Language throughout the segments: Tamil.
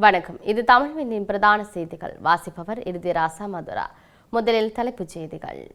வணக்கம். இது தமிழ் மின்னின் பிரதான செய்திகள். வாசிப்பவர் இறுதி ராசா மதுரா. முதலில் தலைப்புச் செய்திகள்.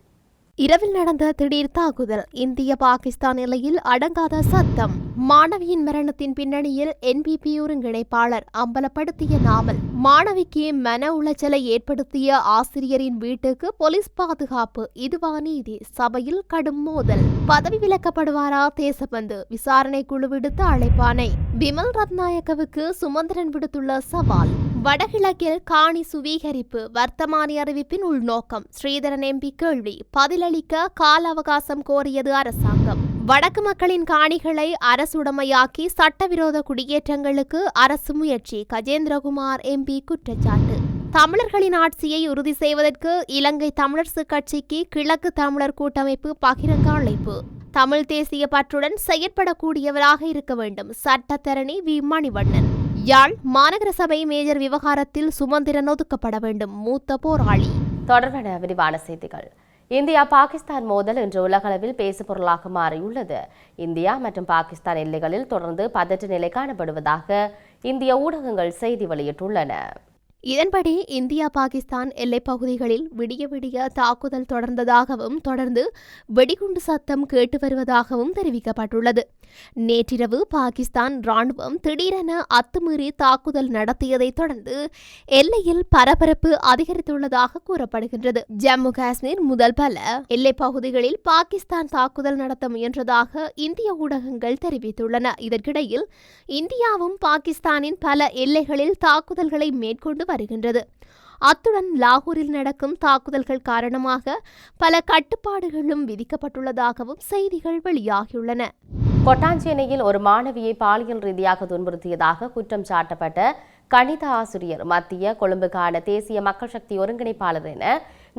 இரவில் நடந்த திடீர் தாக்குதல் இந்திய பாகிஸ்தான் எல்லையில் அடங்காத சத்தம். மாணவியின் மரணத்தின் பின்னணியில் என்பிபி ஒருங்கிணைப்பாளர் அம்பலப்படுத்திய நாமல் மாணவிக்கு மன உளைச்சலை ஏற்படுத்திய ஆசிரியரின் வீட்டுக்கு போலீஸ் பாதுகாப்பு. இதுவா நீதி சபையில் கடும் மோதல். பதவி விலக்கப்படுவாரா தேசபந்து? விசாரணை குழு விடுத்த அழைப்பானை. விமல் ரத்நாயக்கவுக்கு சுமந்திரன் விடுத்துள்ள சவால். வடகிழக்கில் காணி சுவீகரிப்பு. வர்த்தமானி அறிவிப்பின் உள்நோக்கம். ஸ்ரீதரன் எம்பி கேள்வி. பதிலளிக்க கால அவகாசம் கோரியது அரசாங்கம். வடக்கு மக்களின் காணிகளை அரசுடைமையாக்கி சட்டவிரோத குடியேற்றங்களுக்கு அரசு முயற்சி. கஜேந்திரகுமார் எம்பி குற்றச்சாட்டு. தமிழர்களின் ஆட்சியை உறுதி செய்வதற்கு இலங்கை தமிழரசு கட்சிக்கு கிழக்கு தமிழர் கூட்டமைப்பு பகிரங்க அழைப்பு. தமிழ் தேசிய பற்றுடன் செயற்படக்கூடியவராக இருக்க வேண்டும். சட்டத்தரணி வி. மணிவண்ணன். யாழ் மாநகர சபை மேஜர் விவகாரத்தில் சுமந்திரன் ஒதுக்கப்பட வேண்டும். மூத்த போராளி. தொடர்பான விரிவான செய்திகள். இந்தியா பாகிஸ்தான் மோதல் இன்று உலகளவில் பேசுபொருளாக மாறியுள்ளது. இந்தியா மற்றும் பாகிஸ்தான் எல்லைகளில் தொடர்ந்து பதற்ற நிலை காணப்படுவதாக இந்திய ஊடகங்கள் செய்தி வெளியிட்டுள்ளன. இதன்படி இந்தியா பாகிஸ்தான் எல்லைப் பகுதிகளில் விடிய விடிய தாக்குதல் தொடர்ந்ததாகவும் தொடர்ந்து வெடிகுண்டு சத்தம் கேட்டு வருவதாகவும் தெரிவிக்கப்பட்டுள்ளது. நேற்றிரவு பாகிஸ்தான் ராணுவம் திடீரென அத்துமீறி தாக்குதல் நடத்தியதைத் தொடர்ந்து எல்லையில் பரபரப்பு அதிகரித்துள்ளதாக கூறப்படுகின்றது. ஜம்மு காஷ்மீர் முதல் பல எல்லைப் பகுதிகளில் பாகிஸ்தான் தாக்குதல் நடத்த முயன்றதாக இந்திய ஊடகங்கள் தெரிவித்துள்ளன. இதற்கிடையில் இந்தியாவும் பாகிஸ்தானின் பல எல்லைகளில் தாக்குதல்களை மேற்கொண்டு வருகின்றது. அத்துடன் லாகூரில் நடக்கும் தாக்குதல்கள் காரணமாக பல கட்டுப்பாடுகளும் விதிக்கப்பட்டுள்ளதாகவும் செய்திகள் வெளியாகியுள்ளன. கொட்டாஞ்சேனையில் ஒரு மாணவியை பாலியல் ரீதியாக துன்புறுத்தியதாக குற்றம் சாட்டப்பட்ட கணித ஆசிரியர் மத்திய கொழும்புக்கான தேசிய மக்கள் சக்தி ஒருங்கிணைப்பாளர் என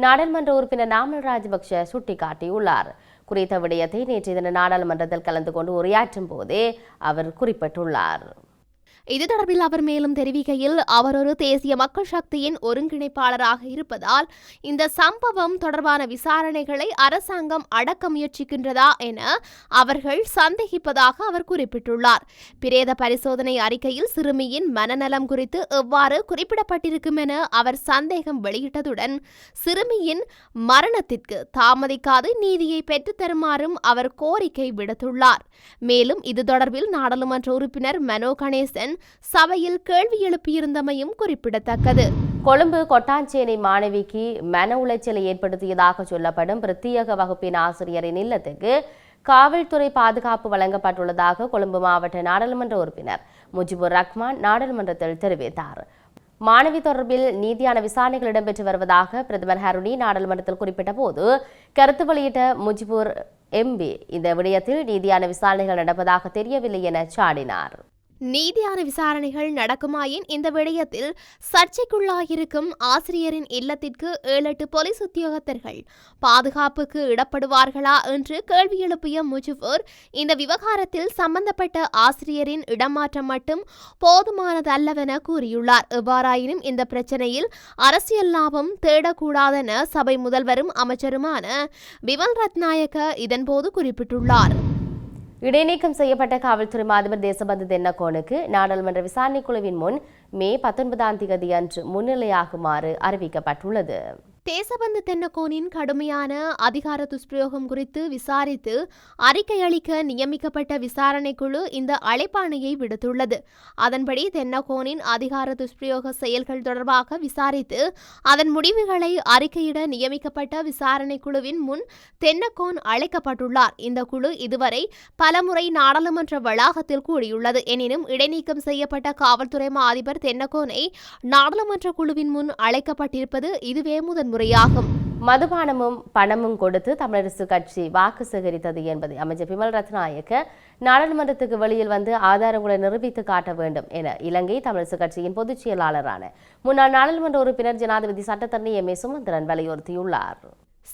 நாடாளுமன்ற உறுப்பினர் நாமல் ராஜபக்ஷ சுட்டிக்காட்டியுள்ளார். குறித்த விடயத்தை நேற்றைய தின நாடாளுமன்றத்தில் கலந்து கொண்டு உரையாற்றும் போதே அவர் குறிப்பிட்டுள்ளார். இது தொடர்பில் அவர் மேலும் தெரிவிக்கையில் அவர் ஒரு தேசிய மக்கள் சக்தியின் ஒருங்கிணைப்பாளராக இருப்பதால் இந்த சம்பவம் தொடர்பான விசாரணைகளை அரசாங்கம் அடக்க முயற்சிக்கின்றதா என அவர்கள் சந்தேகிப்பதாக அவர் குறிப்பிட்டுள்ளார். பிரேத பரிசோதனை அறிக்கையில் சிறுமியின் மனநலம் குறித்து எவ்வாறு குறிப்பிடப்பட்டிருக்கும் என அவர் சந்தேகம் வெளியிட்டதுடன் சிறுமியின் மரணத்திற்கு தாமதிக்காது நீதியை பெற்றுத்தருமாறும் அவர் கோரிக்கை விடுத்துள்ளார். மேலும் இது தொடர்பில் நாடாளுமன்ற உறுப்பினர் மனோ கணேசன் சபையில் கேள்வி எழுப்பியிருந்தமையும் குறிப்பிடத்தக்கது. கொழும்பு கொட்டாஞ்சேனை மாணவிக்கு மன உளைச்சலை ஏற்படுத்தியதாக சொல்லப்படும் பிரத்யேக வகுப்பின் ஆசிரியரின் இல்லத்துக்கு காவல்துறை பாதுகாப்பு வழங்கப்பட்டுள்ளதாக கொழும்பு மாவட்ட நாடாளுமன்ற உறுப்பினர் முஜிபுர் ரஹ்மான் நாடாளுமன்றத்தில் தெரிவித்தார். மாணவி தொடர்பில் நீதியான விசாரணைகள் இடம்பெற்று வருவதாக பிரதமர் ஹருணி நாடாளுமன்றத்தில் குறிப்பிட்ட போது கருத்து வெளியிட்ட முஜிபுர் எம்பி இந்த விடயத்தில் நீதியான விசாரணைகள் நடப்பதாக தெரியவில்லை என சாடினார். நீதியான விசாரணைகள் நடக்குமாயின் இந்த விடயத்தில் சர்ச்சைக்குள்ளாகிருக்கும் ஆசிரியரின் இல்லத்திற்கு ஏழு எட்டு போலீஸ் உத்தியோகத்தர்கள் பாதுகாப்புக்கு இடப்படுவார்களா என்று கேள்வி எழுப்பிய முஜிபூர் இந்த விவகாரத்தில் சம்பந்தப்பட்ட ஆசிரியரின் இடமாற்றம் மட்டும் போதுமானதல்லவென கூறியுள்ளார். எவ்வாறாயினும் இந்த பிரச்சனையில் அரசியல் லாபம் தேடக்கூடாதென சபை முதல்வரும் அமைச்சருமான விமல் ரத்நாயக்க இதன்போது குறிப்பிட்டுள்ளார். இடைநீக்கம் செய்யப்பட்ட காவல்துறை மாதிபர் தேசபந்து தென்னகோனுக்கு நாடாளுமன்ற விசாரணை குழுவின் முன் மே பத்தொன்பதாம் தேதி அன்று முன்னிலையாகுமாறு அறிவிக்கப்பட்டுள்ளது. தேசபந்து தென்னகோனின் கடுமையான அதிகார துஷ்பிரயோகம் குறித்து விசாரித்து அறிக்கை அளிக்க நியமிக்கப்பட்ட விசாரணைக்குழு இந்த அழைப்பாணையை விடுத்துள்ளது. அதன்படி தென்னகோனின் அதிகார துஷ்பிரயோக செயல்கள் தொடர்பாக விசாரித்து அதன் முடிவுகளை அறிக்கையிட நியமிக்கப்பட்ட விசாரணை குழுவின் முன் தென்னகோன் அழைக்கப்பட்டுள்ளார். இந்த குழு இதுவரை பலமுறை நாடாளுமன்ற வளாகத்தில் கூடியுள்ளது. எனினும் இடைநீக்கம் செய்யப்பட்ட காவல்துறை மா அதிபர் தென்னகோனை நாடாளுமன்ற குழுவின் முன் அழைக்கப்பட்டிருப்பது இதுவே முறையாகும் மதுபானமும் பணமும் கொடுத்து தமிழரசு கட்சி வாக்கு சேகரித்தது என்பதை அமைச்சர் பிமல் ரத்நாயக்க நாடாளுமன்றத்துக்கு வெளியில் வந்து ஆதாரங்களை நிரூபித்து காட்ட வேண்டும் என இலங்கை தமிழரசு கட்சியின் பொதுச் செயலாளரான முன்னாள் நாடாளுமன்ற உறுப்பினர் ஜனாதிபதி சட்டத்தரணி எம் ஏ சுமந்திரன் வலியுறுத்தியுள்ளார்.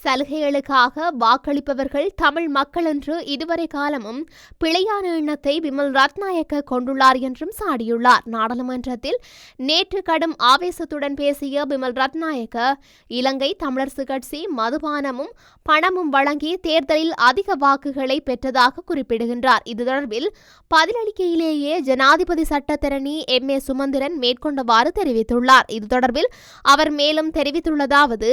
சலுகைகளுக்காக வாக்களிப்பவர்கள் தமிழ் மக்கள் என்று இதுவரை காலமும் பிழையான எண்ணத்தை விமல் ரத்நாயக்க கொண்டுள்ளார் என்றும் சாடியுள்ளார். நாடாளுமன்றத்தில் நேற்று கடும் ஆவேசத்துடன் பேசிய விமல் ரத்நாயக்க இலங்கை தமிழரசு கட்சி மதுபானமும் பணமும் வழங்கி தேர்தலில் அதிக வாக்குகளை பெற்றதாக குறிப்பிடுகின்றார். இது தொடர்பில் பதிலளிக்கையிலேயே ஜனாதிபதி சட்டத்தரணி எம். ஏ. சுமந்திரன் மேற்கொண்டவாறு தெரிவித்துள்ளார். இது தொடர்பில் அவர் மேலும் தெரிவித்துள்ளதாவது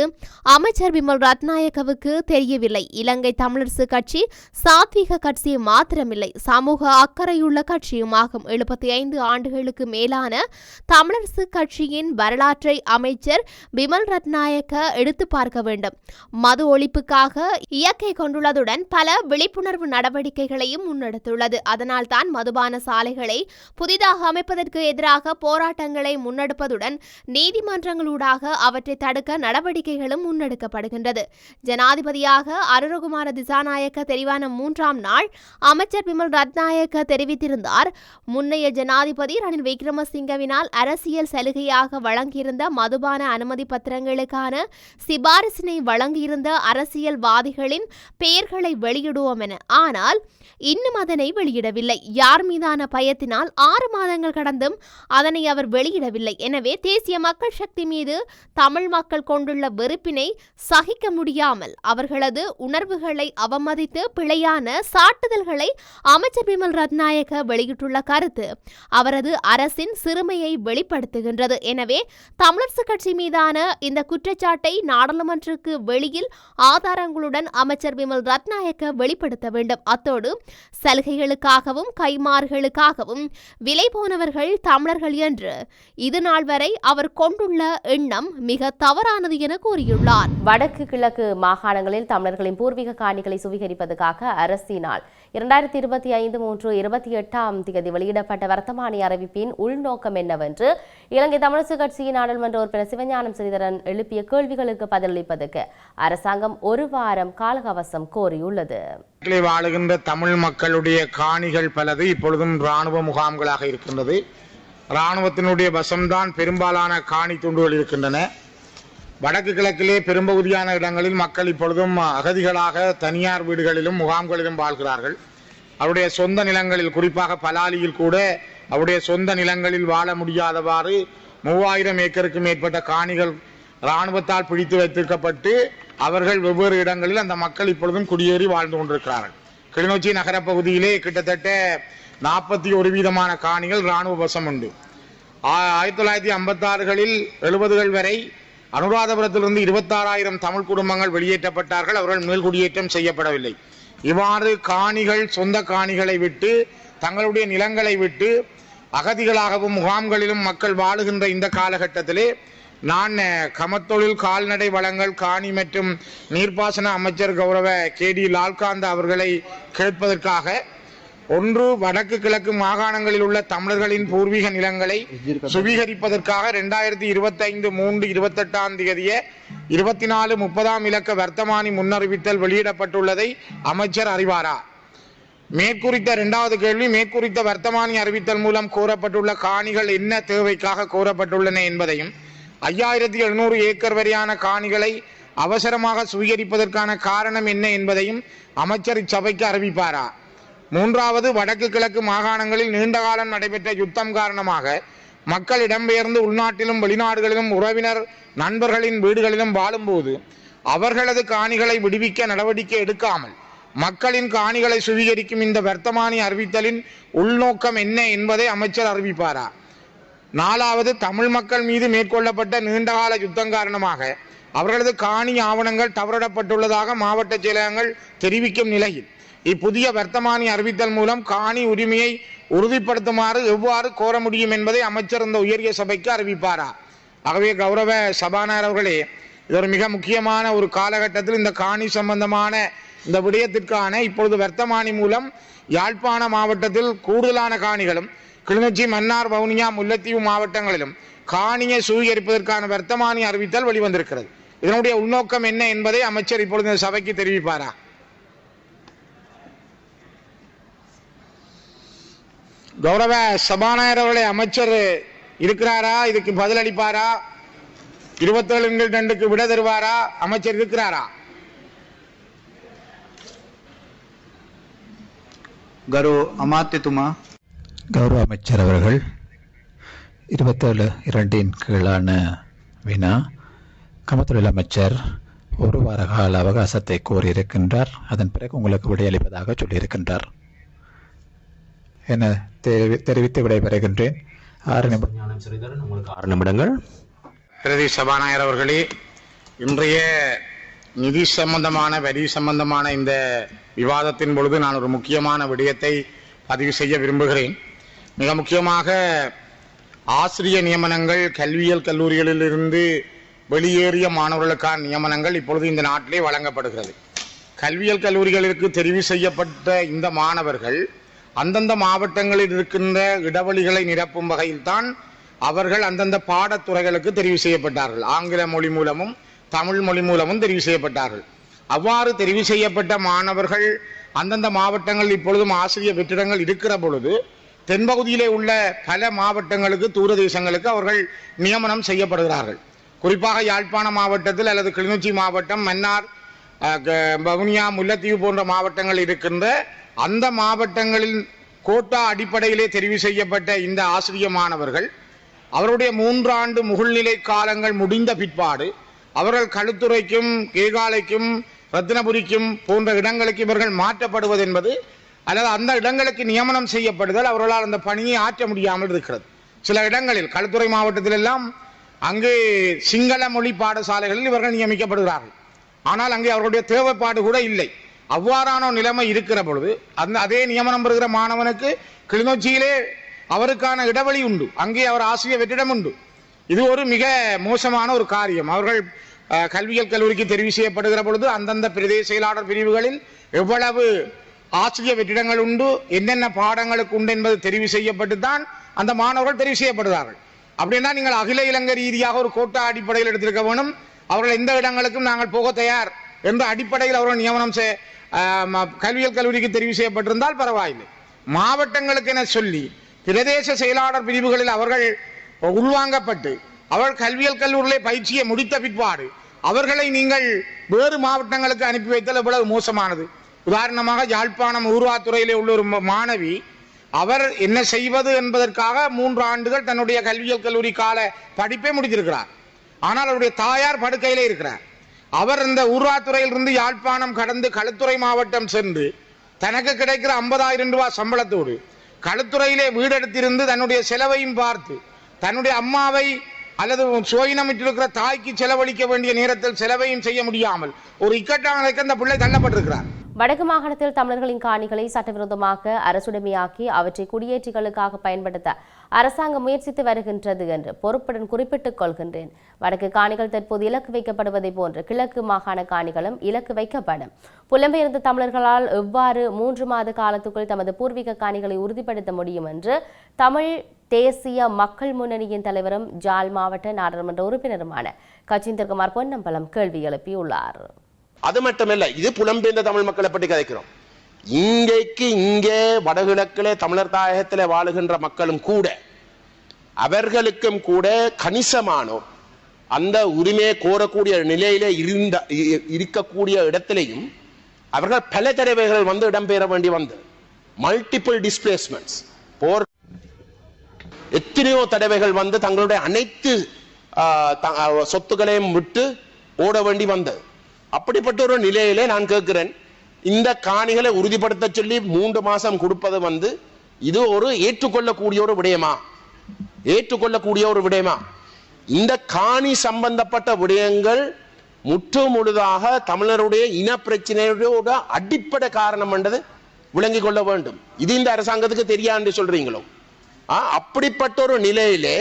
அமைச்சர் விமல் ரத்னா ரத்நாயக்கவுக்கு தெரியவில்லை. இலங்கை தமிழரசு கட்சி சாத்வீக கட்சி மாத்திரமில்லை. சமூக அக்கறையுள்ள கட்சியுமாகும். எழுபத்தி ஐந்து ஆண்டுகளுக்கு மேலான தமிழரசு கட்சியின் வரலாற்றை அமைச்சர் பிமல் ரத்நாயக்க எடுத்து பார்க்க வேண்டும். மது ஒழிப்புக்காக இயக்கை கொண்டுள்ளதுடன் பல விழிப்புணர்வு நடவடிக்கைகளையும் முன்னெடுத்துள்ளது. அதனால்தான் மதுபான சாலைகளை புதிதாக அமைப்பதற்கு எதிராக போராட்டங்களை முன்னெடுப்பதுடன் நீதிமன்றங்களூடாக அவற்றை தடுக்க நடவடிக்கைகளும் முன்னெடுக்கப்படுகின்றது. ஜனாதிபதியாக அருணகுமார திசாநாயக்க தெரிவான மூன்றாம் நாள் அமைச்சர் பிமல் ரத்நாயக்க தெரிவித்திருந்தார். முன்னைய ஜனாதிபதி ரணில் விக்ரமசிங்கவினால் அரசியல் சலுகையாக வழங்கியிருந்த மதுபான அனுமதி பத்திரங்களுக்கான சிபாரிசினை வழங்கியிருந்த அரசியல்வாதிகளின் பெயர்களை வெளியிடுவோம் என. ஆனால் இன்னும் அதனை வெளியிடவில்லை. யார் மீதான பயத்தினால் ஆறு மாதங்கள் கடந்தும் அதனை அவர் வெளியிடவில்லை. எனவே தேசிய மக்கள் சக்தி மீது தமிழ் மக்கள் கொண்டுள்ள வெறுப்பினை சகிக்க முடியும் முடியாமல் அவர்களது உணர்வுகளை அவமதித்து பிழையான சாட்டுதல்களை அமைச்சர் பிமல் ரத்நாயக்க வெளியிட்டுள்ள கருத்து அவரது அரசின் சிறுமையை வெளிப்படுத்துகின்றது. எனவே தமிழரசு கட்சி மீதான இந்த குற்றச்சாட்டை நாடாளுமன்றத்துக்கு வெளியில் ஆதாரங்களுடன் அமைச்சர் விமல் ரத்நாயக்க வெளிப்படுத்த வேண்டும். அத்தோடு சலுகைகளுக்காகவும் கைமாறுகளுக்காகவும் விலை போனவர்கள் தமிழர்கள் என்று இது நாள் வரை அவர் கொண்டுள்ள எண்ணம் மிக தவறானது என கூறியுள்ளார். வடக்கு கிழக்கு மாகாணங்களில் தமிழர்களின் பூர்வீக காணிகளை சுவீகரிப்பதற்காக அரசினால் இரண்டாயிரத்தி இருபத்தி ஐந்து மூன்று இருபத்தி எட்டாம் தேதி வெளியிடப்பட்ட வர்த்தமானி அறிவிப்பின் உள்நோக்கம் என்னவென்று இலங்கை தமிழரசு கட்சியின் நாடாளுமன்ற உறுப்பினர் சிவஞானம் ஸ்ரீதரன் எழுப்பிய கேள்விகளுக்கு பதிலளிப்பதற்கு அரசாங்கம் ஒரு வாரம் காலகவசம் கோரியுள்ளது. வாழுகின்ற தமிழ் மக்களுடைய காணிகள் பலது இப்பொழுதும் இராணுவ முகாம்களாக இருக்கின்றது. இராணுவத்தினுடைய வசம்தான் பெரும்பாலான காணி துண்டுகள் இருக்கின்றன. வடக்கு கிழக்கிலே பெரும்பகுதியான இடங்களில் மக்கள் இப்பொழுதும் அகதிகளாக தனியார் வீடுகளிலும் முகாம்களிலும் வாழ்கிறார்கள். அவருடைய சொந்த நிலங்களில் குறிப்பாக பலாலியில் கூட அவருடைய சொந்த நிலங்களில் வாழ முடியாதவாறு மூவாயிரம் ஏக்கருக்கு மேற்பட்ட காணிகள் இராணுவத்தால் பிடித்து வைத்திருக்கப்பட்டு அவர்கள் வெவ்வேறு இடங்களில் அந்த மக்கள் இப்பொழுதும் குடியேறி வாழ்ந்து கொண்டிருக்கிறார்கள். கிளிநொச்சி நகரப்பகுதியிலே கிட்டத்தட்ட நாற்பத்தி ஒரு வீதமான காணிகள் இராணுவ வசம் உண்டு. ஆயிரத்தி தொள்ளாயிரத்தி ஐம்பத்தாறுகளில் எழுபதுகள் வரை அனுராதபுரத்திலிருந்து இருபத்தாறாயிரம் தமிழ் குடும்பங்கள் வெளியேற்றப்பட்டார்கள். அவர்கள் மேல்குடியேற்றம் செய்யப்படவில்லை. இவ்வாறு காணிகள் சொந்த காணிகளை விட்டு தங்களுடைய நிலங்களை விட்டு அகதிகளாகவும் முகாம்களிலும் மக்கள் வாழுகின்ற இந்த காலகட்டத்திலே நான் கமத்தொழில் கால்நடை வளங்கள் காணி மற்றும் நீர்ப்பாசன அமைச்சர் கௌரவ கே டி லால்காந்த் அவர்களை கேட்பதற்காக ஒன்று வடக்கு கிழக்கு மாகாணங்களில் உள்ள தமிழர்களின் பூர்வீக நிலங்களை சுவீகரிப்பதற்காக இரண்டாயிரத்தி இருபத்தி ஐந்து மூன்று இருபத்தெட்டாம் தேதிய இருபத்தி நாலு முப்பதாம் இலக்க வர்த்தமானி முன்னறிவித்தல் வெளியிடப்பட்டுள்ளதை அமைச்சர் அறிவாரா? மேற்குறித்த இரண்டாவது கேள்வி மேற்குறித்த வர்த்தமானி அறிவித்தல் மூலம் கோரப்பட்டுள்ள காணிகள் என்ன தேவைக்காக கோரப்பட்டுள்ளன என்பதையும் ஐயாயிரத்தி எழுநூறு ஏக்கர் வரையான காணிகளை அவசரமாக சுவீகரிப்பதற்கான காரணம் என்ன என்பதையும் அமைச்சர் இச்சபைக்கு அறிவிப்பாரா? மூன்றாவது வடக்கு கிழக்கு மாகாணங்களில் நீண்டகாலம் நடைபெற்ற யுத்தம் காரணமாக மக்கள் இடம்பெயர்ந்து உள்நாட்டிலும் வெளிநாடுகளிலும் உறவினர் நண்பர்களின் வீடுகளிலும் வாழும்போது அவர்களது காணிகளை விடுவிக்க நடவடிக்கை எடுக்காமல் மக்களின் காணிகளை சுவீகரிக்கும் இந்த வர்த்தமானி அறிவித்தலின் உள்நோக்கம் என்ன என்பதை அமைச்சர் அறிவிப்பாரா? நாலாவது தமிழ் மக்கள் மீது மேற்கொள்ளப்பட்ட நீண்டகால யுத்தம் காரணமாக அவர்களது காணி ஆவணங்கள் தவறிடப்பட்டுள்ளதாக மாவட்ட செயலகங்கள் தெரிவிக்கும் நிலையில் இப்புதிய வர்த்தமானி அறிவித்தல் மூலம் காணி உரிமையை உறுதிப்படுத்துமாறு எவ்வாறு கோர முடியும் என்பதை அமைச்சர் இந்த உயரிய சபைக்கு அறிவிப்பாரா? ஆகவே கௌரவ சபாநாயகர் அவர்களே இது ஒரு மிக முக்கியமான ஒரு காலகட்டத்தில் இந்த காணி சம்பந்தமான இந்த விடயத்திற்கான இப்பொழுது வர்த்தமானி மூலம் யாழ்ப்பாண மாவட்டத்தில் கூடுதலான காணிகளும் கிளிநொச்சி மன்னார் வவுனியா முல்லைத்தீவு மாவட்டங்களிலும் காணியை சுவீகரிப்பதற்கான வர்த்தமானி அறிவித்தல் வெளிவந்திருக்கிறது. இதனுடைய உள்நோக்கம் என்ன என்பதை அமைச்சர் இப்பொழுது இந்த சபைக்கு தெரிவிப்பாரா? கௌரவ சபாநாயகர் அவர்களை அமைச்சர் இருக்கிறாரா? இதுக்கு பதிலளிப்பாரா இருபத்தேழு ரெண்டுக்கு விட தருவாரா? அமைச்சர் இருக்கிறாரா? கரு அமாத்தித்துமா கௌரவ அமைச்சர் அவர்கள் இருபத்தேழு இரண்டின் கீழான வினா கமத்தொழில் அமைச்சர் ஒரு வார கால அவகாசத்தை கோரியிருக்கின்றார். அதன் பிறகு உங்களுக்கு விடையளிப்பதாக சொல்லியிருக்கின்றார். என்ன தெரிவித்து விடைபெறுகின்றேன். ஆறு நிமிடம் உங்களுக்கு ஆறு நிமிடங்கள். பிரதி சபாநாயகர் அவர்களே இன்றைய நிதி சம்பந்தமான வரி சம்பந்தமான இந்த விவாதத்தின் பொழுது நான் ஒரு முக்கியமான விடயத்தை பதிவு செய்ய விரும்புகிறேன். மிக முக்கியமாக ஆசிரிய நியமனங்கள் கல்வியியல் கல்லூரிகளிலிருந்து வெளியேறிய மாணவர்களுக்கான நியமனங்கள் இப்பொழுது இந்த நாட்டிலே வழங்கப்படுகிறது. கல்வியியல் கல்லூரிகளுக்கு தெரிவு செய்யப்பட்ட இந்த மாணவர்கள் அந்தந்த மாவட்டங்களில் இருக்கின்ற இடைவெளிகளை நிரப்பும் வகையில்தான் அவர்கள் அந்தந்த பாடத்துறைகளுக்கு தெரிவு செய்யப்பட்டார்கள். ஆங்கில மொழி மூலமும் தமிழ் மொழி மூலமும் தெரிவு செய்யப்பட்டார்கள். அவ்வாறு தெரிவு செய்யப்பட்ட மாணவர்கள் அந்தந்த மாவட்டங்களில் இப்பொழுதும் ஆசிரியர் வெற்றிடங்கள் இருக்கிற பொழுது தென்பகுதியிலே உள்ள பல மாவட்டங்களுக்கு தூரதேசங்களுக்கு அவர்கள் நியமனம் செய்யப்படுகிறார்கள். குறிப்பாக யாழ்ப்பாண மாவட்டத்தில் அல்லது கிளிநொச்சி மாவட்டம் மன்னார் க- வவுனியா முல்லைத்தீவு போன்ற மாவட்டங்கள் இருக்கின்ற அந்த மாவட்டங்களில் கோட்டா அடிப்படையிலே தெரிவு செய்யப்பட்ட இந்த ஆசிரிய மாணவர்கள் அவருடைய மூன்றாண்டு முகழ்நிலை காலங்கள் முடிந்த பிற்பாடு அவர்கள் களுத்துறைக்கும் கேகாலைக்கும் ரத்தினபுரிக்கும் போன்ற இடங்களுக்கு இவர்கள் மாற்றப்படுவது என்பது அல்லது அந்த இடங்களுக்கு நியமனம் செய்யப்படுதல் அவர்களால் அந்த பணியை ஆற்ற முடியாமல் இருக்கிறது. சில இடங்களில் களுத்துறை மாவட்டத்தில் எல்லாம் அங்கு சிங்கள மொழி பாடசாலைகளில் இவர்கள் நியமிக்கப்படுகிறார்கள். ஆனால் அங்கே அவர்களுடைய தேவைப்பாடு கூட இல்லை. அவ்வாறான நிலைமை இருக்கிற பொழுது அந்த அதே நியமனம் பெறுகிற மாணவனுக்கு கிளிநொச்சியிலே அவருக்கான இடைவெளி உண்டு. அங்கே அவர் ஆசிரியர் வெற்றிடம் உண்டு. இது ஒரு மிக மோசமான ஒரு காரியம். அவர்கள் கல்வியல் கல்வியியல் கல்லூரிக்கு தெரிவு செய்யப்படுகிற பொழுது அந்தந்த பிரதேச செயலாளர் பிரிவுகளில் எவ்வளவு ஆசிரியர் வெற்றிடங்கள் உண்டு என்னென்ன பாடங்களுக்கு உண்டு என்பது தெரிவு செய்யப்பட்டு தான் அந்த மாணவர்கள் தெரிவு செய்யப்படுகிறார்கள். அப்படின்னா நீங்கள் அகில இலங்கை ரீதியாக ஒரு கோட்டா அடிப்படையில் எடுத்திருக்க வேணும். அவர்கள் எந்த இடங்களுக்கும் நாங்கள் போக தயார் என்ற அடிப்படையில் அவர்கள் நியமனம் கல்வியல் கல்லூரிக்கு தெரிவு செய்யப்பட்டிருந்தால் பரவாயில்லை. மாவட்டங்களுக்கு என சொல்லி பிரதேச செயலாளர் பிரிவுகளில் அவர்கள் உள்வாங்கப்பட்டு அவர்கள் கல்வியல் கல்லூரியிலே பயிற்சியை முடித்த பிற்பாடு அவர்களை நீங்கள் வேறு மாவட்டங்களுக்கு அனுப்பி வைத்தல் எவ்வளவு மோசமானது. உதாரணமாக யாழ்ப்பாணம் ஊர்வாத்துறையிலே உள்ள ஒரு மாணவி அவர் என்ன செய்வது என்பதற்காக மூன்று ஆண்டுகள் தன்னுடைய கல்வியல் கல்லூரி கால படிப்பை முடித்திருக்கிறார். ஆனால் அவருடைய தாயார் படுக்கையிலே இருக்கிறார். அவர் இந்த ஊராத்துறையிலிருந்து யாழ்ப்பாணம் கடந்து களுத்துறை மாவட்டம் சென்று தனக்கு கிடைக்கிற ஐம்பதாயிரம் ரூபாய் சம்பளத்தோடு களுத்துறையிலே வீடெடுத்திருந்து தன்னுடைய செலவையும் பார்த்து தன்னுடைய அம்மாவை அல்லது சுயினமிட்டிருக்கிற தாய்க்கு செலவழிக்க வேண்டிய நேரத்தில் செலவையும் செய்ய முடியாமல் ஒரு இக்கட்டான அந்த பிள்ளை தள்ளப்பட்டிருக்கிறார் வடக்கு மாகாணத்தில் தமிழர்களின் காணிகளை சட்டவிரோதமாக அரசுடைமையாக்கி அவற்றை குடியேற்றிகளுக்காக பயன்படுத்த அரசாங்கம் முயற்சித்து வருகின்றது என்று பொறுப்புடன் குறிப்பிட்டுக் கொள்கின்றேன். வடக்கு காணிகள் தற்போது இலக்கு வைக்கப்படுவதை போன்று கிழக்கு மாகாண காணிகளும் இலக்கு வைக்கப்படும். புலம்பெயர்ந்த தமிழர்களால் எவ்வாறு மூன்று மாத காலத்துக்குள் தமது பூர்வீக காணிகளை உறுதிப்படுத்த முடியும் என்று தமிழ் தேசிய மக்கள் முன்னணியின் தலைவரும் ஜாழ் மாவட்ட நாடாளுமன்ற உறுப்பினருமான கச்சிந்தர்குமார் பொன்னம்பலம் கேள்வி எழுப்பியுள்ளார். அது மட்டுமல்ல இது புலம்பெயர்ந்த தமிழ் மக்களை பற்றி கதைக்கிறோம். இங்கேக்கு இங்கே வடகிழக்கிலே தமிழர் தாயகத்திலே வாழுகின்ற மக்களும் கூட அவர்களுக்கும் கூட கணிசமானோர் அந்த உரிமையை கோரக்கூடிய நிலையில இருந்த இ- இருக்கக்கூடிய இடத்திலையும் அவர்கள் பல தடவைகள் வந்து இடம்பெற வேண்டி வந்து மல்டிபிள் டிஸ்பிளேஸ்மெண்ட்ஸ் போர் எத்தனையோ தடவைகள் வந்து தங்களுடைய அனைத்து சொத்துக்களையும் விட்டு ஓட வேண்டி வந்தது. அப்படிப்பட்ட ஒரு நிலையிலே நான் கேட்கிறேன் இந்த காணிகளை உறுதிப்படுத்த சொல்லி மூன்று மாசம் கொடுப்பது வந்து இது ஒரு ஏற்றுக்கொள்ளக்கூடிய ஒரு விடயமா? ஏற்றுக்கொள்ளக்கூடிய ஒரு விடயமா? இந்த காணி சம்பந்தப்பட்ட விடயங்கள் முற்று முழுதாக தமிழருடைய இன பிரச்சனையோட அடிப்படை காரணம் என்றது விளங்கிக் கொள்ள வேண்டும். இது இந்த அரசாங்கத்துக்கு தெரியாது சொல்றீங்களோ? அப்படிப்பட்ட ஒரு நிலையிலே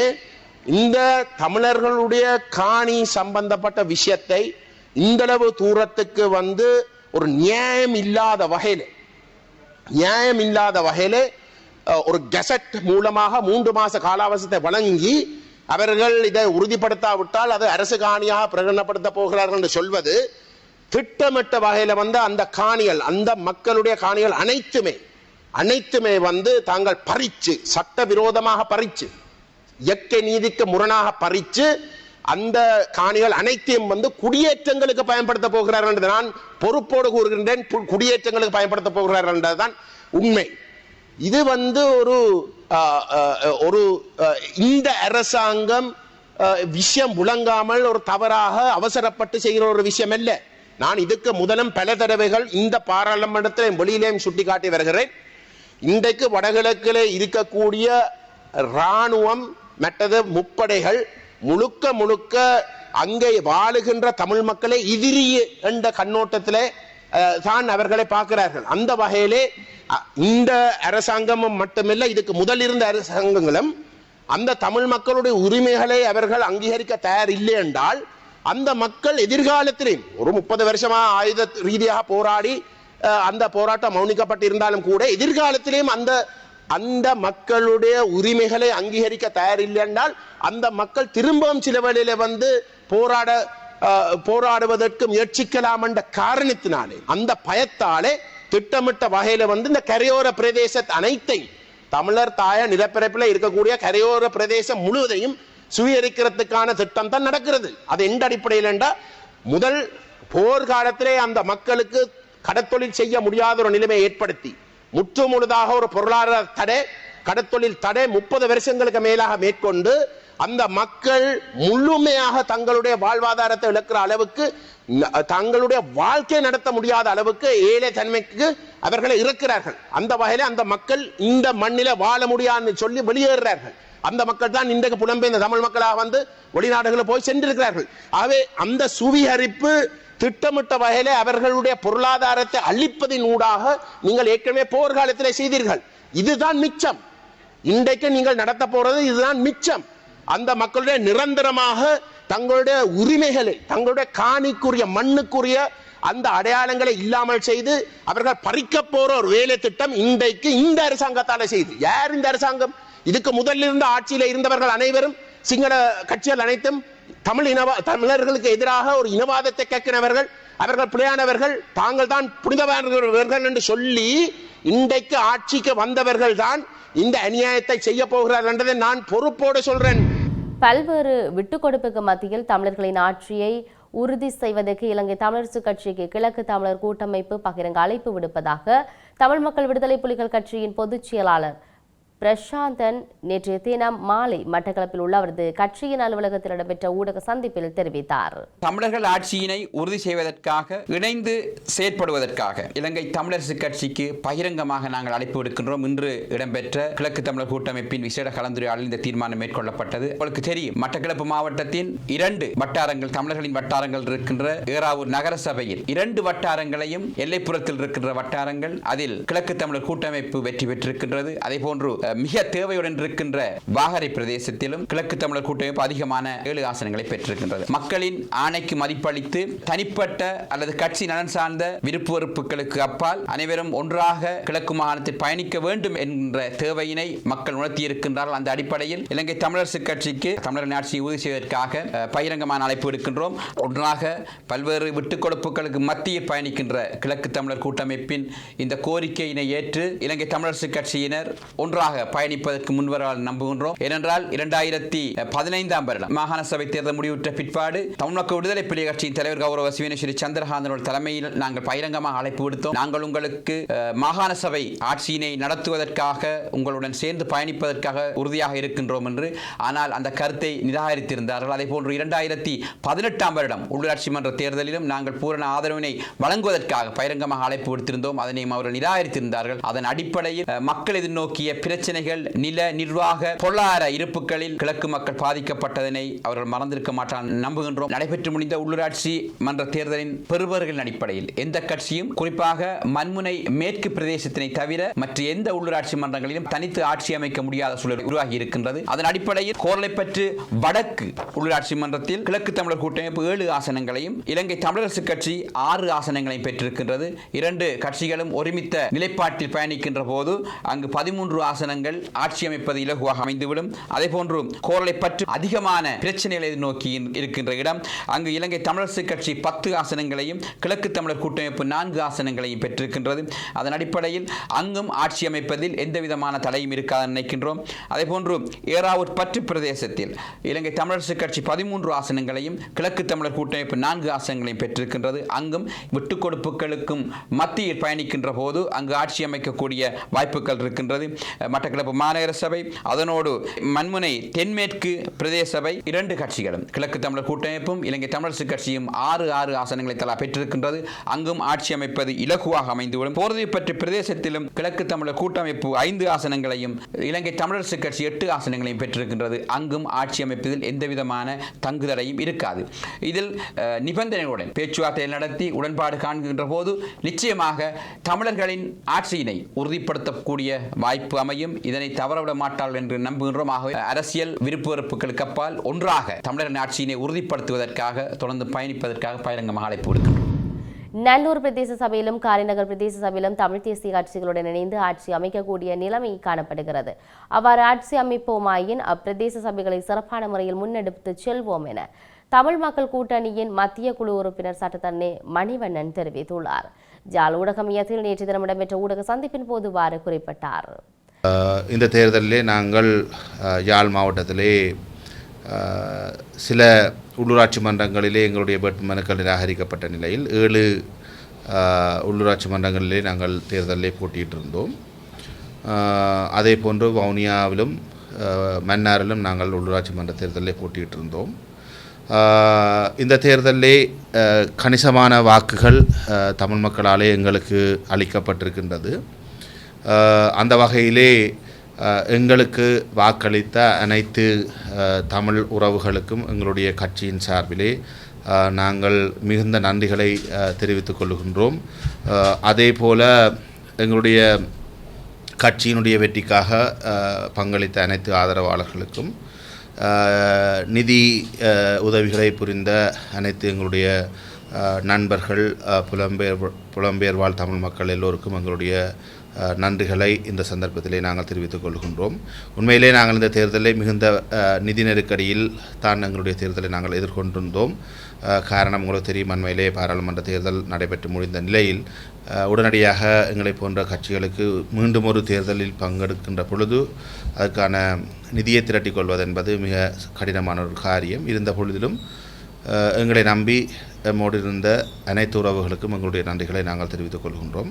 இந்த தமிழர்களுடைய காணி சம்பந்தப்பட்ட விஷயத்தை இந்தளவு தூரத்துக்கு வந்து ஒரு நியாயம் இல்லாத வகையில் நியாயம் இல்லாத வகையில் ஒரு கெசட் மூலமாக மூன்று மாச காலாவசத்தை வழங்கி அவர்கள் இதை உறுதிப்படுத்தாவிட்டால் அது அரசு காணியாக பிரகடனப்படுத்த போகிறார்கள் என்று சொல்வது திட்டமிட்ட வகையில் வந்து அந்த காணிகள் அந்த மக்களுடைய காணிகள் அனைத்துமே அனைத்துமே வந்து தாங்கள் பறிச்சு சட்ட விரோதமாக பறிச்சு இயற்கை நீதிக்கு முரணாக பறிச்சு அந்த காணிகள் அனைத்தையும் வந்து குடியேற்றங்களுக்கு பயன்படுத்த போகிறார்கள் என்று நான் பொறுப்போடு கூறுகின்றேன். குடியேற்றங்களுக்கு பயன்படுத்த போகிறார்கள் என்றதுதான் உண்மை. இது வந்து ஒரு ஒரு இந்த அரசாங்கம் விஷயம் முழங்காமல் ஒரு தவறாக அவசரப்பட்டு செய்கிற ஒரு விஷயம் அல்ல. நான் இதுக்கு முதலும் பல தடவைகள் இந்த பாராளுமன்றத்திலையும் வெளியிலேயும் சுட்டிக்காட்டி வருகிறேன். இன்றைக்கு வடகிழக்கில் இருக்கக்கூடிய இராணுவம் மற்றது முப்படைகள் முழுக்க முழுக்க அங்கே வாழுகின்ற தமிழ் மக்களை எதிரி என்ற கண்ணோட்டத்திலே தான் அவர்களை பார்க்கிறார்கள். அந்த வகையிலே இந்த அரசாங்கமும் மட்டுமில்லை இதுக்கு முதல் இருந்த அரசாங்கங்களும் அந்த தமிழ் மக்களுடைய உரிமைகளை அவர்கள் அங்கீகரிக்க தயார் இல்லை என்றால் அந்த மக்கள் எதிர்காலத்திலேயும் ஒரு முப்பது வருஷமா ஆயுத ரீதியாக போராடி அந்த போராட்டம் மௌனிக்கப்பட்டிருந்தாலும் கூட எதிர்காலத்திலேயும் அந்த அந்த மக்களுடைய உரிமைகளை அங்கீகரிக்க தயாரில்லை என்றால் அந்த மக்கள் திரும்பவும் சில வேளையில வந்து போராட போராடுவதற்கு முயற்சிக்கலாம் என்ற காரணத்தினாலே அந்த பயத்தாலே திட்டமிட்ட வகையில வந்து இந்த கரையோர பிரதேச அனைத்தையும் தமிழர் தாய நிலப்பரப்பில் இருக்கக்கூடிய கரையோர பிரதேசம் முழுவதையும் சுவீகரிக்கிறதுக்கான திட்டம் தான் நடக்கிறது. அது எந்த அடிப்படையில் என்றால் முதல் போர்க்காலத்திலே அந்த மக்களுக்கு கடத்தொழில் செய்ய முடியாத ஒரு நிலைமையை ஏற்படுத்தி முற்று முழுதாக ஒரு பொருளாதார தடை கடத்தொழில் தடை முப்பது வருஷங்களுக்கு மேலாக மேற்கொண்டு அந்த மக்கள் முழுமையாக தங்களுடைய வாழ்வாதாரத்தை இழக்கிற அளவுக்கு தங்களுடைய வாழ்க்கை நடத்த முடியாத அளவுக்கு ஏழை தன்மைக்கு அவர்களை இறக்கிறார்கள். அந்த வகையில அந்த மக்கள் இந்த மண்ணில வாழ முடியாதுன்னு சொல்லி வெளியேறுறார்கள். அந்த மக்கள் தான் இன்றைக்கு புலம்பெயர்ந்த தமிழ் மக்களாக வந்து வெளிநாடுகளில் போய் சென்றிருக்கிறார்கள். ஆகவே அந்த சுவீகரிப்பு திட்டமிட்ட வகையிலே அவர்களுடைய பொருளாதாரத்தை அழிப்பதின் ஊடாக நீங்கள் ஏற்கனவே போர்க்காலத்திலே செய்தீர்கள். இதுதான் மிச்சம். இன்றைக்கு நீங்கள் நடத்த போறது இதுதான் மிச்சம். அந்த மக்களுடைய நிரந்தரமாக தங்களுடைய உரிமைகளை தங்களுடைய காணிக்குரிய மண்ணுக்குரிய அந்த அடையாளங்களை இல்லாமல் செய்து அவர்கள் பறிக்க போற ஒரு வேலை திட்டம் இன்றைக்கு இந்த அரசாங்கத்தால செய்து. யார் இந்த அரசாங்கம்? இதுக்கு முதலில் இருந்த ஆட்சியில இருந்தவர்கள் அனைவரும் சிங்கள கட்சிகள் அனைத்தும் தமிழ் இனவா தமிழர்களுக்கு எதிராக ஒரு இனவாதத்தை கேட்கிறவர்கள் அவர்கள் பிழையானவர்கள் தாங்கள் தான் புனிதவானவர்கள் என்று சொல்லி இன்றைக்கு ஆட்சிக்கு வந்தவர்கள் தான் இந்த அநியாயத்தை செய்ய போகிறார்கள் என்றதை நான் பொறுப்போடு சொல்றேன். பல்வேறு விட்டுக்கொடுப்புக்கு மத்தியில் தமிழர்களின் ஆட்சியை உறுதி செய்வதற்கு இலங்கை தமிழரசு கட்சிக்கு கிழக்கு தமிழர் கூட்டமைப்பு பகிரங்க அழைப்பு விடுப்பதாக தமிழ் மக்கள் விடுதலை புலிகள் கட்சியின் பொதுச் செயலாளர் பிரசாந்தன் நேற்றைய தினம் மாலை மட்டக்களப்பில் உள்ள அவரது கட்சியின் அலுவலகத்தில் இடம்பெற்ற ஊடக சந்திப்பில் தெரிவித்தார். தமிழர்கள் ஆட்சியினை உறுதி செய்வதற்காக இணைந்து செயற்படுவதற்காக இலங்கை தமிழரசு கட்சிக்கு பகிரங்கமாக நாங்கள் அழைப்பு விடுக்கின்றோம். இன்று இடம்பெற்ற கிழக்கு தமிழர் கூட்டமைப்பின் விசேட கலந்துரையாடல் இந்த தீர்மானம் மேற்கொள்ளப்பட்டது. உங்களுக்கு தெரியும் மட்டக்களப்பு மாவட்டத்தின் இரண்டு வட்டாரங்கள் தமிழர்களின் வட்டாரங்கள் இருக்கின்ற ஏறாவூர் நகர சபையில் இரண்டு வட்டாரங்களையும் எல்லைப்புறத்தில் இருக்கின்ற வட்டாரங்கள் அதில் கிழக்கு தமிழர் கூட்டமைப்பு வெற்றி பெற்றிருக்கின்றது. அதே போன்று மிக தேவையுடன் இருக்கின்ற வாகரை பிரதேசத்திலும் கிழக்கு தமிழர் கூட்டமைப்பு அதிகமான ஏழு ஆசனங்களை பெற்றிருக்கின்றது. மக்களின் ஆணைக்கு மதிப்பளித்து தனிப்பட்ட அல்லது கட்சி நலன் சார்ந்த விருப்பு வெறுப்புகளுக்கு அப்பால் அனைவரும் ஒன்றாக கிழக்கு மாகாணத்தில் பயணிக்க வேண்டும் என்ற தேவையினை மக்கள் உணர்த்தியிருக்கின்றார்கள் அந்த அடிப்படையில் இலங்கை தமிழரசு கட்சிக்கு தமிழர் ஆட்சியை உறுதி செய்வதற்காக பகிரங்கமான அழைப்பு எடுக்கின்றோம் ஒன்றாக பல்வேறு விட்டுக் கொடுப்புகளுக்கு மத்தியில் பயணிக்கின்ற கிழக்கு தமிழர் கூட்டமைப்பின் இந்த கோரிக்கையினை ஏற்று இலங்கை தமிழரசு கட்சியினர் ஒன்றாக பயணிப்பதற்கு முன்வரால் நம்புகின்றோம். ஏனென்றால் இரண்டாயிரத்தி பதினைந்தாம் வருடம் மாகாண சபை தேர்தல் முடிவுற்ற பிற்பாடு தமிழ் மக்கள் விடுதலை புலிகள் கட்சியின் தலைவர் கௌரவ சிவனேஸ்வரி சந்திரகாந்தனோட தலைமையில் நாங்கள் பகிரங்கமாக அழைப்பு விடுத்தோம். நாங்கள் உங்களுக்கு மாகாண சபை ஆட்சியினை நடத்துவதற்காக உங்களுடன் சேர்ந்து பயணிப்பதற்காக உறுதியாக இருக்கின்றோம் என்று ஆனால் அந்த கருத்தை நிராகரித்திருந்தார்கள். அதே போன்று இரண்டாயிரத்தி பதினெட்டாம் வருடம் உள்ளாட்சி மன்ற தேர்தலிலும் நாங்கள் பூரண ஆதரவினை வழங்குவதற்காக பகிரங்கமாக அழைப்பு விடுத்திருந்தோம். அதனையும் அவர்கள் நிராகரித்திருந்தார்கள். அதன் அடிப்படையில் மக்கள் எதிர்நோக்கிய பிரச்சனை பிரச்சனைகள் நில நிர்வாக பொருளாதார இருப்புகளில் கிழக்கு மக்கள் பாதிக்கப்பட்டதனை அவர்கள் மறந்திருக்க மாட்டான் நம்புகின்றோம். நடைபெற்று முடிந்த உள்ளூராட்சி மன்ற தேர்தலின் பெறுபவர்களின் அடிப்படையில் எந்த கட்சியும் குறிப்பாக மண்முனை மேற்கு பிரதேசத்தினை தவிர மற்ற எந்த உள்ளூராட்சி மன்றங்களிலும் தனித்து ஆட்சி அமைக்க முடியாத சூழல் உருவாகி இருக்கின்றது. அதன் அடிப்படையில் கோரளைப்பற்று வடக்கு உள்ளூராட்சி மன்றத்தில் கிழக்கு தமிழர் கூட்டமைப்பு ஏழு ஆசனங்களையும் இலங்கை தமிழரசு கட்சி ஆறு ஆசனங்களையும் பெற்றிருக்கின்றது. இரண்டு கட்சிகளும் ஒருமித்த நிலைப்பாட்டில் பயணிக்கின்ற போது அங்கு பதிமூன்று ஆசனங்கள் ஆசனங்கள் ஆட்சி அமைப்பது இலகுவாக அமைந்துவிடும். அதே போன்று கோரலை பற்றி அதிகமான பிரச்சனைகளை நோக்கி இருக்கின்ற இடம். அங்கு இலங்கை தமிழரசு கட்சி பத்து ஆசனங்களையும் கிழக்கு தமிழர் கூட்டமைப்பு நான்கு ஆசனங்களையும் பெற்றிருக்கின்றது. அதன் அடிப்படையில் அங்கும் ஆட்சி அமைப்பதில் எந்த விதமான தடையும் இருக்காது நினைக்கின்றோம். அதே போன்று ஏறாவூர் பற்று பிரதேசத்தில் இலங்கை தமிழரசு கட்சி பதிமூன்று ஆசனங்களையும் கிழக்கு தமிழர் கூட்டமைப்பு நான்கு ஆசனங்களையும் பெற்றிருக்கின்றது. அங்கும் விட்டுக் கொடுப்புகளுக்கும் மத்தியில் பயணிக்கின்ற போது அங்கு ஆட்சி அமைக்கக்கூடிய வாய்ப்புகள் இருக்கின்றது. மட்டக்களப்பு மாநகர சபை அதனோடு மண்முனை தென்மேற்கு பிரதேச சபை இரண்டு கட்சிகளும். கிழக்கு தமிழர் கூட்டமைப்பும் இலங்கை தமிழரசு கட்சியும் ஆறு ஆறு ஆசனங்களை தலா பெற்றிருக்கின்றது. அங்கும் ஆட்சி அமைப்பது இலகுவாக அமைந்துவிடும் போர்வை பற்றி பிரதேசத்திலும் கிழக்கு தமிழர் கூட்டமைப்பு ஐந்து ஆசனங்களையும் இலங்கை தமிழரசு கட்சி எட்டு ஆசனங்களையும் பெற்றிருக்கின்றது. அங்கும் ஆட்சி அமைப்பதில் எந்தவிதமான தங்குதடையும் இருக்காது. இதில் நிபந்தனைகளுடன் பேச்சுவார்த்தை நடத்தி உடன்பாடு காண்கின்ற போது நிச்சயமாக தமிழர்களின் ஆட்சியினை உறுதிப்படுத்தக்கூடிய வாய்ப்பு அமையும். இதனை தவறவிட மாட்டார்கள் என்று நம்புகின்றோம். ஆகவே அரசியல் விருப்பு வெறுப்புகளுக்கு அப்பால் ஒன்றாக தமிழரின் ஆட்சியினை உறுதிப்படுத்துவதற்காக தொடர்ந்து பயணிப்பதற்காக பயிரங்கமாக அழைப்பு விடுக்கின்றோம். நல்லூர் பிரதேச சபையிலும் காரிநகர் பிரதேச சபையிலும் தமிழ் தேசிய கட்சிகளுடன் இணைந்து ஆட்சி அமைக்கக்கூடிய நிலைமை காணப்படுகிறது. அவ்வாறு ஆட்சி அமைப்போமாயின் அப்பிரதேச சபைகளை சிறப்பான முறையில் முன்னெடுத்து செல்வோம் என தமிழ் மக்கள் கூட்டணியின் மத்திய குழு உறுப்பினர் சட்டத்தண்ணே மணிவண்ணன் தெரிவித்துள்ளார். ஜால் ஊடக மையத்தில் நேற்று தினம் இடம்பெற்ற ஊடக சந்திப்பின் போது இவ்வாறு குறிப்பிட்டார். இந்த தேர்தலிலே நாங்கள் யாழ் மாவட்டத்திலே சில உள்ளூராட்சி மன்றங்களிலே எங்களுடைய வேட்புமனுக்கள் நிராகரிக்கப்பட்ட நிலையில் ஏழு உள்ளூராட்சி மன்றங்களிலே நாங்கள் தேர்தலிலே போட்டியிட்டிருந்தோம். அதே போன்று வவுனியாவிலும் மன்னாரிலும் நாங்கள் உள்ளூராட்சி மன்ற தேர்தலிலே போட்டியிட்டிருந்தோம். இந்த தேர்தலிலே கணிசமான வாக்குகள் தமிழ் மக்களாலே எங்களுக்கு அளிக்கப்பட்டிருக்கின்றது. அந்த வகையிலே எங்களுக்கு வாக்களித்த அனைத்து தமிழ் உறவுகளுக்கும் எங்களுடைய கட்சியின் சார்பிலே நாங்கள் மிகுந்த நன்றிகளை தெரிவித்துக் கொள்கின்றோம். அதே போல எங்களுடைய கட்சியினுடைய வெற்றிக்காக பங்களித்த அனைத்து ஆதரவாளர்களுக்கும் நிதி உதவிகளை புரிந்த அனைத்து எங்களுடைய நண்பர்கள் புலம்பெயர் புலம்பெயர் வாழ் தமிழ் மக்கள் எல்லோருக்கும் எங்களுடைய நன்றிகளை இந்த சந்தர்ப்பத்திலே நாங்கள் தெரிவித்துக் கொள்கின்றோம். உண்மையிலே நாங்கள் இந்த தேர்தலை மிகுந்த நிதி நெருக்கடியில் தான் எங்களுடைய தேர்தலை நாங்கள் எதிர்கொண்டிருந்தோம். காரணம் உங்களுக்கு தெரியும் அண்மையிலே பாராளுமன்ற தேர்தல் நடைபெற்று முடிந்த நிலையில் உடனடியாக எங்களை போன்ற கட்சிகளுக்கு மீண்டும் ஒரு தேர்தலில் பங்கெடுக்கின்ற பொழுது அதற்கான நிதியை திரட்டிக் கொள்வது என்பது மிக கடினமான ஒரு காரியம். இருந்த பொழுதிலும் எங்களை நம்பி எம்மோடு இருந்த அனைத்து உறவுகளுக்கும் எங்களுடைய நன்றிகளை நாங்கள் தெரிவித்துக் கொள்கின்றோம்.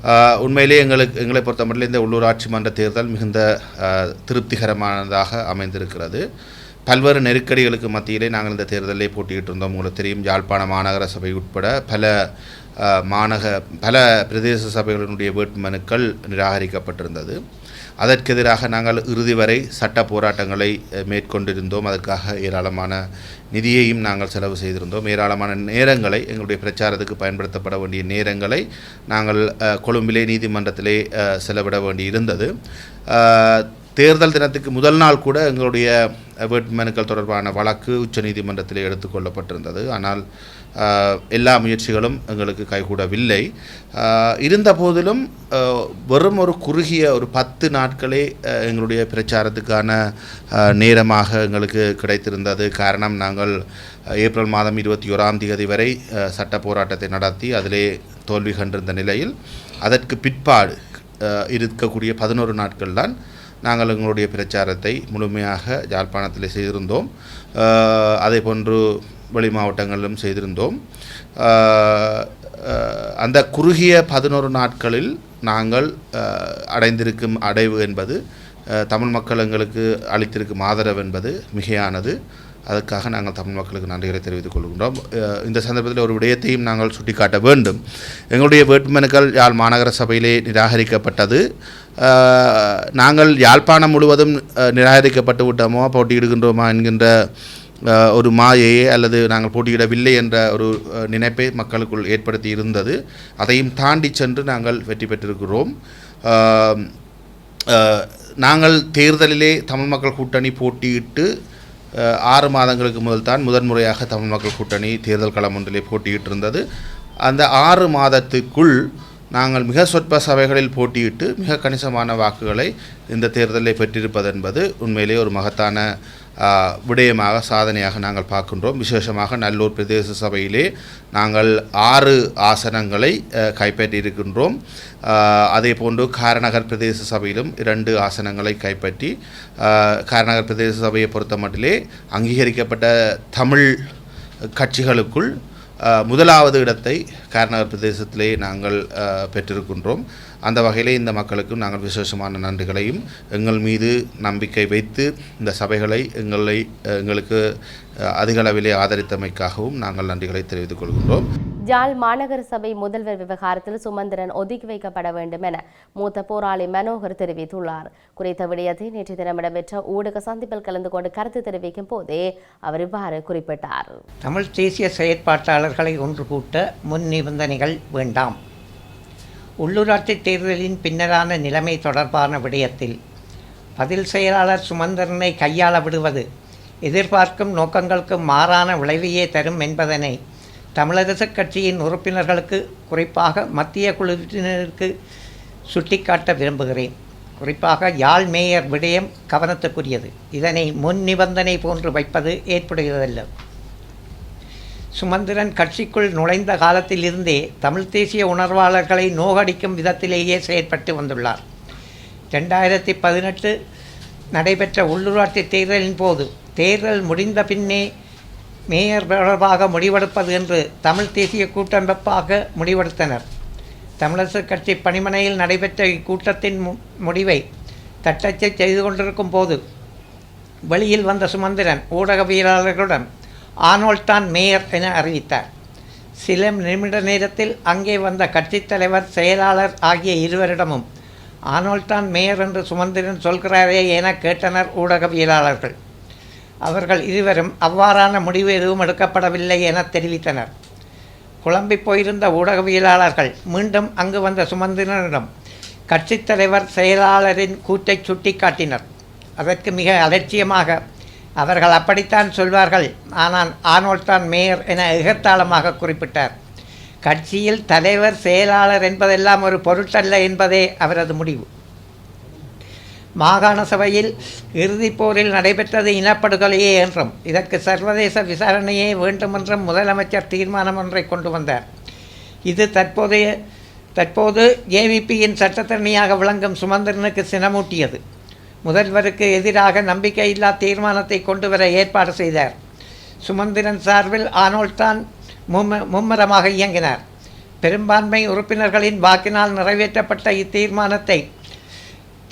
உண்மையிலேயே உண்மையிலே எங்களுக்கு எங்களை பொறுத்தமட்டில் இந்த உள்ளூராட்சி மன்ற தேர்தல் மிகுந்த திருப்திகரமானதாக அமைந்திருக்கிறது. பல்வேறு நெருக்கடிகளுக்கு மத்தியிலே நாங்கள் இந்த தேர்தலை போட்டியிட்டு இருந்தோம். உங்களுக்கு தெரியும் யாழ்ப்பாண மாநகர சபை உட்பட பல மாநக பல பிரதேச சபைகளினுடைய வேட்புமனுக்கள் நிராகரிக்கப்பட்டிருந்தது. அதற்கு எதிராக நாங்கள் இறுதி வரை சட்ட போராட்டங்களை மேற்கொண்டிருந்தோம். அதற்காக ஏராளமான நிதியையும் நாங்கள் செலவு செய்திருந்தோம். ஏராளமான நேரங்களை எங்களுடைய பிரச்சாரத்துக்கு பயன்படுத்தப்பட வேண்டிய நேரங்களை நாங்கள் கொழும்பிலே நீதிமன்றத்திலே செலவிட வேண்டி இருந்தது தேர்தல் தினத்துக்கு முதல் நாள் கூட எங்களுடைய வேட்புமனுக்கள் தொடர்பான வழக்கு உச்சநீதிமன்றத்தில் எடுத்துக்கொள்ளப்பட்டிருந்தது ஆனால் எல்லா முயற்சிகளும் எங்களுக்கு கைகூடவில்லை. இருந்தபோதிலும் இருந்த போதிலும் வெறும் ஒரு குறுகிய ஒரு பத்து நாட்களே எங்களுடைய பிரச்சாரத்துக்கான நேரமாக எங்களுக்கு கிடைத்திருந்தது. காரணம் நாங்கள் ஏப்ரல் மாதம் இருபத்தி ஓராம் தேதி வரை சட்ட போராட்டத்தை நடத்தி அதிலே தோல்வி கண்டிருந்த நிலையில் அதற்கு பிற்பாடு இருக்கக்கூடிய பதினோரு நாட்கள் தான் நாங்கள் எங்களுடைய பிரச்சாரத்தை முழுமையாக யாழ்ப்பாணத்தில் செய்திருந்தோம். அதே போன்று வெளி மாவட்டங்களிலும் செய்திருந்தோம் அந்த குறுகிய பதினோரு நாட்களில் நாங்கள் அடைந்திருக்கும் அடைவு என்பது தமிழ் மக்கள் எங்களுக்கு அளித்திருக்கும் ஆதரவு என்பது மிகையானது. அதற்காக நாங்கள் தமிழ் மக்களுக்கு நன்றிகளை தெரிவித்துக் கொள்கின்றோம். இந்த சந்தர்ப்பத்தில் ஒரு விடயத்தையும் நாங்கள் சுட்டிக்காட்ட வேண்டும். எங்களுடைய வேட்புமனுக்கள் யாழ் மாநகர சபையிலே நிராகரிக்கப்பட்டது. நாங்கள் யாழ்ப்பாணம் முழுவதும் நிராகரிக்கப்பட்டு விட்டோமோ போட்டியிடுகின்றோமா என்கின்ற ஒரு மாயையே அல்லது நாங்கள் போட்டியிடவில்லை என்ற ஒரு நினைப்பை மக்களுக்குள் ஏற்படுத்தி இருந்தது. அதையும் தாண்டி சென்று நாங்கள் வெற்றி பெற்றிருக்கிறோம். நாங்கள் தேர்தலிலே தமிழ் மக்கள் கூட்டணி போட்டியிட்டு ஆறு மாதங்களுக்கு முதல் தான் முதன்முறையாக தமிழ் மக்கள் கூட்டணி தேர்தல் களம் ஒன்றிலே போட்டியிட்டிருந்தது. அந்த ஆறு மாதத்துக்குள் நாங்கள் மிக சொற்ப சபைகளில் போட்டியிட்டு மிக கணிசமான வாக்குகளை இந்த தேர்தலில் பெற்றிருப்பது என்பது உண்மையிலே ஒரு மகத்தான விடயமாக சாதனையாக நாங்கள் பார்க்கின்றோம். விசேஷமாக நல்லூர் பிரதேச சபையிலே நாங்கள் ஆறு ஆசனங்களை கைப்பற்றியிருக்கின்றோம். அதே போன்று காரநகர் பிரதேச சபையிலும் இரண்டு ஆசனங்களை கைப்பற்றி காரநகர் பிரதேச சபையை பொறுத்த மட்டிலே அங்கீகரிக்கப்பட்ட தமிழ் கட்சிகளுக்குள் முதலாவது இடத்தை கார்நகர் பிரதேசத்திலே நாங்கள் பெற்றிருக்கின்றோம். அந்த வகையிலே இந்த மக்களுக்கும் நாங்கள் விசேஷமான நன்றிகளையும் எங்கள் மீது நம்பிக்கை வைத்து இந்த சபைகளை எங்களை எங்களுக்கு அதிக அளவிலே ஆதரித்தமைக்காகவும் நாங்கள் நன்றிகளை தெரிவித்துக் கொள்கின்றோம். ஜாழ் மாநகர சபை முதல்வர் விவகாரத்தில் சுமந்திரன் ஒதுக்கி வைக்கப்பட வேண்டும் என மூத்த போராளி மனோகர் தெரிவித்துள்ளார். குறித்த விடயத்தை நேற்று தினம் இடம்பெற்ற ஊடக சந்திப்பில் கலந்து கொண்டு கருத்து தெரிவிக்கும் போதே அவர் இவ்வாறு குறிப்பிட்டார். தமிழ் தேசிய செயற்பாட்டாளர்களை ஒன்று கூட்ட முன் நிபந்தனைகள் வேண்டாம். உள்ளூராட்சி தேர்தலின் பின்னரான நிலைமை தொடர்பான விடயத்தில் பதில் செயலாளர் சுமந்திரனை கையாள விடுவது எதிர்பார்க்கும் நோக்கங்களுக்கு மாறான விளைவையே தரும் என்பதனை தமிழரசு கட்சியின் உறுப்பினர்களுக்கு குறிப்பாக மத்திய குழுவினருக்கு சுட்டிக்காட்ட விரும்புகிறேன். குறிப்பாக யாழ் மேயர் விடயம் கவனத்துக்குரியது. இதனை முன் நிபந்தனை போன்று வைப்பது ஏற்புடையதல்ல. சுமந்திரன் கட்சிக்குள் நுழைந்த காலத்திலிருந்தே தமிழ் தேசிய உணர்வாளர்களை நோகடிக்கும் விதத்திலேயே செயற்பட்டு வந்துள்ளார். ரெண்டாயிரத்தி பதினெட்டு நடைபெற்ற உள்ளூராட்சி தேர்தலின் போது தேர்தல் முடிந்த பின்னே மேயர் தொடர்பாக முடிவெடுப்பது என்று தமிழ் தேசிய கூட்டமைப்பாக முடிவெடுத்தனர். தமிழரசு கட்சி பணிமனையில் நடைபெற்ற இக்கூட்டத்தின் மு- முடிவை தட்டச்சை செய்து கொண்டிருக்கும் போது வெளியில் வந்த சுமந்திரன் ஊடகவியலாளர்களுடன் ஆனோல்டான் மேயர் என அறிவித்தார். சில நிமிட நேரத்தில் அங்கே வந்த கட்சித் தலைவர் செயலாளர் ஆகிய இருவரிடமும் ஆனோல்டான் மேயர் என்று சுமந்திரன் சொல்கிறாரே என கேட்டனர் ஊடகவியலாளர்கள். அவர்கள் இருவரும் அவ்வாறான முடிவு எதுவும் எடுக்கப்படவில்லை என தெரிவித்தனர். குழம்பி போயிருந்த ஊடகவியலாளர்கள் மீண்டும் அங்கு வந்த சுமந்திரனிடம் கட்சித் தலைவர் செயலாளரின் கூற்றை சுட்டிக்காட்டினர். அதற்கு மிக அலட்சியமாக அவர்கள் அப்படித்தான் சொல்வார்கள். ஆனால் ஆனோல்தான் மேயர் என எகத்தாளமாக குறிப்பிட்டார். கட்சியில் தலைவர் செயலாளர் என்பதெல்லாம் ஒரு பொருட்டல்ல என்பதே அவரது முடிவு. மாகாண சபையில் இறுதிப் போரில் நடைபெற்றது இனப்படுகொலையே என்றும் இதற்கு சர்வதேச விசாரணையே வேண்டுமென்றும் முதலமைச்சர் தீர்மானம் ஒன்றை கொண்டு வந்தார். இது தற்போதைய தற்போது ஏவிபியின் சட்டத்தரணியாக விளங்கும் சுமந்திரனுக்கு சினமூட்டியது. முதல்வருக்கு எதிராக நம்பிக்கையில்லா தீர்மானத்தை கொண்டு வர ஏற்பாடு செய்தார். சுமந்திரன் சார்பில் ஆனோல்தான் மும்ம மும்மரமாக இயங்கினார். பெரும்பான்மை உறுப்பினர்களின் வாக்கினால் நிறைவேற்றப்பட்ட இத்தீர்மானத்தை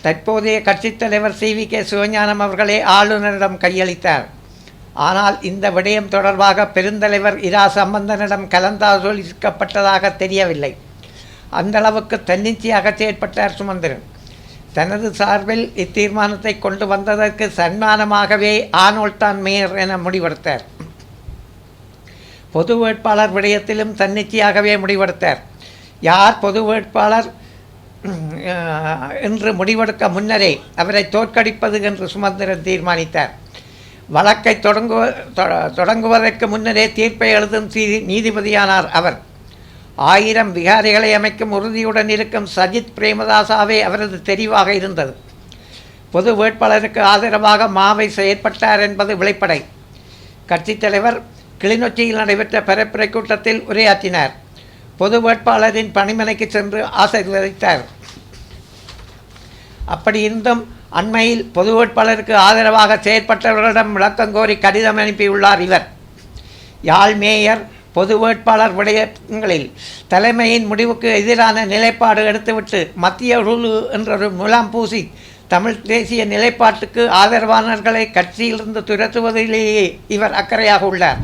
தற்போதைய கட்சித் தலைவர் சி. வி. கே. சிவஞானம் அவர்களே ஆளுநரிடம் கையளித்தார். ஆனால் இந்த விடயம் தொடர்பாக பெருந்தலைவர் இரா. சம்பந்தனிடம் கலந்தாலோசிக்கப்பட்டதாக தெரியவில்லை. அந்தளவுக்கு தன்னிச்சையாக செயற்பட்டார் சுமந்திரன். தனது சார்பில் இத்தீர்மானத்தை கொண்டு வந்ததற்கு சன்மானமாகவே ஆனோல்தான் மேயர் என முடிவெடுத்தார். பொது வேட்பாளர் விடயத்திலும் தன்னிச்சையாகவே முடிவெடுத்தார். யார் பொது வேட்பாளர் என்று முடிவெடுக்க முன்னரே அவரை தோற்கடிப்பது என்று சுமந்திரன் தீர்மானித்தார். வழக்கை தொடங்குவ தொ- தொடங்குவதற்கு முன்னரே தீர்ப்பை எழுதும் நீதிபதியானார் அவர். ஆயிரம் விகாரிகளை அமைக்கும் உறுதியுடன் இருக்கும் சஜித் பிரேமதாசாவே அவரது தெரிவாக இருந்தது. பொது வேட்பாளருக்கு ஆதரவாக மாவை செயற்பட்டார் என்பது வெளிப்படை கட்சித் தலைவர் கிளிநொச்சியில் நடைபெற்ற பரப்புரை கூட்டத்தில் உரையாற்றினார். பொது வேட்பாளரின் பணிமனைக்கு சென்று ஆசீர்வதித்தார். அப்படி இருந்தும் அண்மையில் பொது வேட்பாளருக்கு ஆதரவாக செயற்பட்டவர்களிடம் விளக்கம் கோரி கடிதம் அனுப்பியுள்ளார் இவர். யாழ் மேயர் பொது வேட்பாளர் விடயங்களில் தலைமையின் முடிவுக்கு எதிரான நிலைப்பாடு எடுத்துவிட்டு மத்திய குழு என்றொரு முலாம் பூசி தமிழ் தேசிய நிலைப்பாட்டுக்கு ஆதரவாளர்களை கட்சியிலிருந்து துரத்துவதிலேயே இவர் அக்கறையாக உள்ளார்.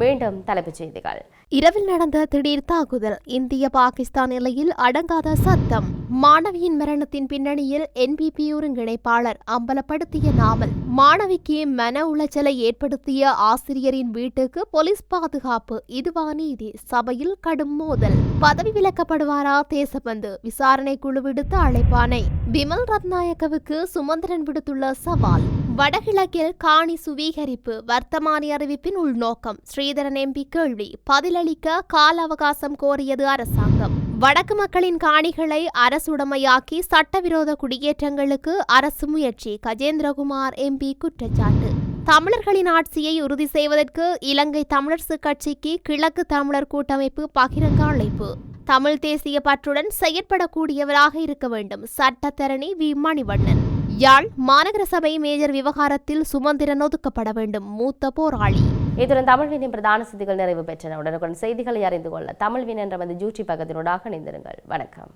மீண்டும் தலைப்புச் செய்திகள். இரவில் நடந்த திடீர் தாக்குதல். இந்திய பாகிஸ்தான் எல்லையில் அடங்காத சத்தம். மாணவியின் மரணத்தின் பின்னணியில் என்பிபி ஒருங்கிணைப்பாளர் அம்பலப்படுத்திய நாமல் மாணவிக்கு மன உளைச்சலை ஏற்படுத்திய ஆசிரியரின் வீட்டுக்கு போலீஸ் பாதுகாப்பு. இதுவா நீதி. சபையில் கடும் மோதல். பதவி விலக்கப்படுவாரா தேசபந்து? விசாரணை குழு விடுத்த அழைப்பானை. விமல் ரத்நாயக்கவுக்கு சுமந்திரன் விடுத்துள்ள சவால். வடகிழக்கில் காணி சுவீகரிப்பு. வர்த்தமானி அறிவிப்பின் உள்நோக்கம். ஸ்ரீதரன் எம்பி கேள்வி. பதிலளிக்க கால அவகாசம் கோரியது அரசாங்கம். வடக்கு மக்களின் காணிகளை அரசுடைமையாக்கி சட்டவிரோத குடியேற்றங்களுக்கு அரசு முயற்சி கஜேந்திரகுமார் எம்பி குற்றச்சாட்டு. தமிழர்களின் ஆட்சியை உறுதி செய்வதற்கு இலங்கை தமிழரசு கட்சிக்கு கிழக்கு தமிழர் கூட்டமைப்பு பகிரங்க அழைப்பு. தமிழ் தேசிய பற்றுடன் செயற்படக்கூடியவராக இருக்க வேண்டும் சட்டத்தரணி வி. மணிவண்ணன். யாழ் மாநகர சபை மேஜர் விவகாரத்தில் சுமந்திரன் ஒதுக்கப்பட வேண்டும் மூத்த போராளி. இத்துடன் தமிழ்வினின் பிரதான செய்திகள் நிறைவு பெற்றன. உடனுக்குடன் செய்திகளை அறிந்து கொள்ள தமிழ்வின் என்ற வந்து ஜூட்டி பக்கத்தினூடாக இணைந்திருங்கள். வணக்கம்.